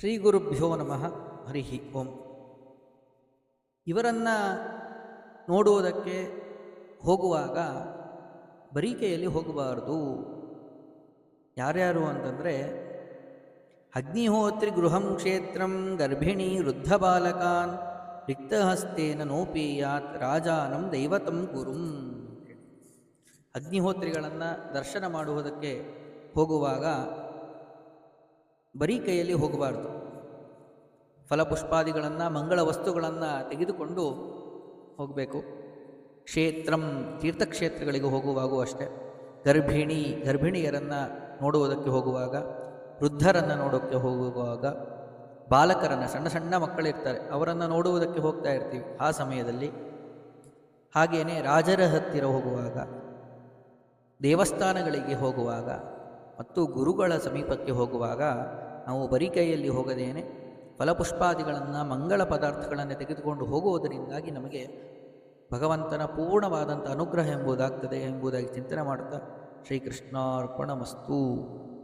ಶ್ರೀ ಗುರುಭ್ಯೋ ನಮಃ ಹರಿಹಿ ಓಂ. ಇವರನ್ನು ನೋಡುವುದಕ್ಕೆ ಹೋಗುವಾಗ ಬರಿಕೆಯಲ್ಲಿ ಹೋಗಬಾರ್ದು. ಯಾರ್ಯಾರು ಅಂತಂದರೆ, ಅಗ್ನಿಹೋತ್ರಿ ಗೃಹಂ ಕ್ಷೇತ್ರಂ ಗರ್ಭಿಣಿ ವೃದ್ಧ ಬಾಲಕಾನ್ ರಿಕ್ತಹಸ್ತೇನ ನೋಪೀಯಾತ್ ರಾಜಾನಂ ದೈವತಂ ಗುರುಂ. ಅಗ್ನಿಹೋತ್ರಿಗಳನ್ನು ದರ್ಶನ ಮಾಡುವುದಕ್ಕೆ ಹೋಗುವಾಗ ಬರೀ ಕೈಯಲ್ಲಿ ಹೋಗಬಾರ್ದು. ಫಲಪುಷ್ಪಾದಿಗಳನ್ನು, ಮಂಗಳ ವಸ್ತುಗಳನ್ನು ತೆಗೆದುಕೊಂಡು ಹೋಗಬೇಕು. ಕ್ಷೇತ್ರಂ, ತೀರ್ಥಕ್ಷೇತ್ರಗಳಿಗೆ ಹೋಗುವಾಗೂ ಅಷ್ಟೇ. ಗರ್ಭಿಣಿ, ಗರ್ಭಿಣಿಯರನ್ನು ನೋಡುವುದಕ್ಕೆ ಹೋಗುವಾಗ, ವೃದ್ಧರನ್ನು ನೋಡೋಕ್ಕೆ ಹೋಗುವಾಗ, ಬಾಲಕರನ್ನು, ಸಣ್ಣ ಸಣ್ಣ ಮಕ್ಕಳಿರ್ತಾರೆ, ಅವರನ್ನು ನೋಡುವುದಕ್ಕೆ ಹೋಗ್ತಾ ಇರ್ತೀವಿ ಆ ಸಮಯದಲ್ಲಿ. ಹಾಗೆಯೇ ರಾಜರ ಹತ್ತಿರ ಹೋಗುವಾಗ, ದೇವಸ್ಥಾನಗಳಿಗೆ ಹೋಗುವಾಗ ಮತ್ತು ಗುರುಗಳ ಸಮೀಪಕ್ಕೆ ಹೋಗುವಾಗ ನಾವು ಬರೀ ಕೈಯಲ್ಲಿ ಹೋಗದೇನೆ ಫಲಪುಷ್ಪಾದಿಗಳನ್ನು ಮಂಗಳ ಪದಾರ್ಥಗಳನ್ನು ತೆಗೆದುಕೊಂಡು ಹೋಗುವುದರಿಂದಾಗಿ ನಮಗೆ ಭಗವಂತನ ಪೂರ್ಣವಾದಂಥ ಅನುಗ್ರಹ ಎಂಬುದಾಗ್ತದೆ ಎಂಬುದಾಗಿ ಚಿಂತನೆ ಮಾಡುತ್ತಾ ಶ್ರೀಕೃಷ್ಣಾರ್ಪಣಮಸ್ತು.